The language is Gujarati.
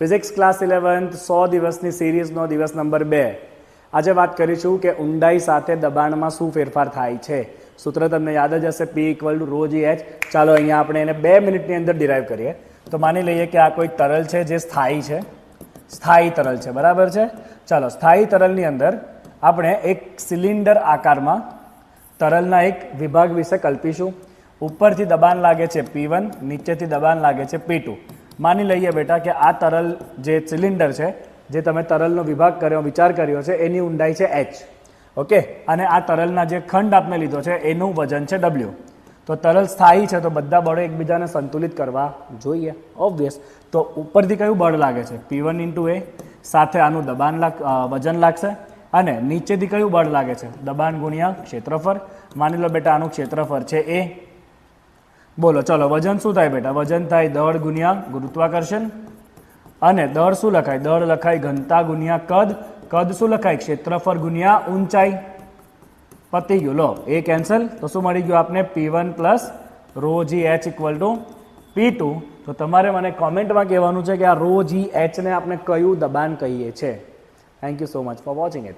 ફિઝિક્સ ક્લાસ ઇલેવન્થ સો દિવસની સિરીઝનો દિવસ નંબર બે. આજે વાત કરીશું કે ઊંડાઈ સાથે દબાણમાં શું ફેરફાર થાય છે. સૂત્ર તમને યાદ જ હશે P equal to rho g h ચાલો અહીંયા આપણે એને બે મિનિટની અંદર ડિરાઈવ કરીએ. તો માની લઈએ કે આ કોઈ તરલ છે જે સ્થાયી છે. સ્થાયી તરલ છે, બરાબર છે? ચાલો, સ્થાયી તરલની અંદર આપણે એક સિલિન્ડર આકારમાં તરલના એક વિભાગ વિશે કલ્પીશું. ઉપરથી દબાણ લાગે છે પી વન નીચેથી દબાણ લાગે છે પી ટુ માની લઈએ બેટા કે આ તરલ જે સિલિન્ડર છે, જે તમે તરલનો વિભાગ કર્યો, વિચાર કર્યો છે, એની ઊંડાઈ છે એચ ઓકે? અને આ તરલના જે ખંડ આપણે લીધો છે, એનું વજન છે ડબલ્યુ તો તરલ સ્થાયી છે, તો બધા બળો એકબીજાને સંતુલિત કરવા જોઈએ ઓબ્વિયસ તો ઉપરથી કયું બળ લાગે છે? પી વન ઇન્ટુ એ સાથે આનું દબાણ લાગ વજન લાગશે. અને નીચેથી કયું બળ લાગે છે? દબાણ ગુણ્યા ક્ષેત્રફળ. માની લો બેટા આનું ક્ષેત્રફળ છે એ બોલો, ચલો, વજન શું થાય બેટા? વજન થાય દળ ગુણ્યા ગુરુત્વાકર્ષણ અને દળ શું લખાય? દળ લખાય ઘનતા ગુણ્યા કદ. કદ શું લખાય? ક્ષેત્રફળ ગુણ્યા ઊંચાઈ. પતી ગયું. લો, એ કેન્સલ તો શું મળી ગયું આપને? P one plus rho g h equal to P two તો તમારે મને કોમેન્ટમાં કહેવાનું છે કે આ રો જી એચને આપણે કયું દબાણ કહીએ છીએ. Thank you so much for watching it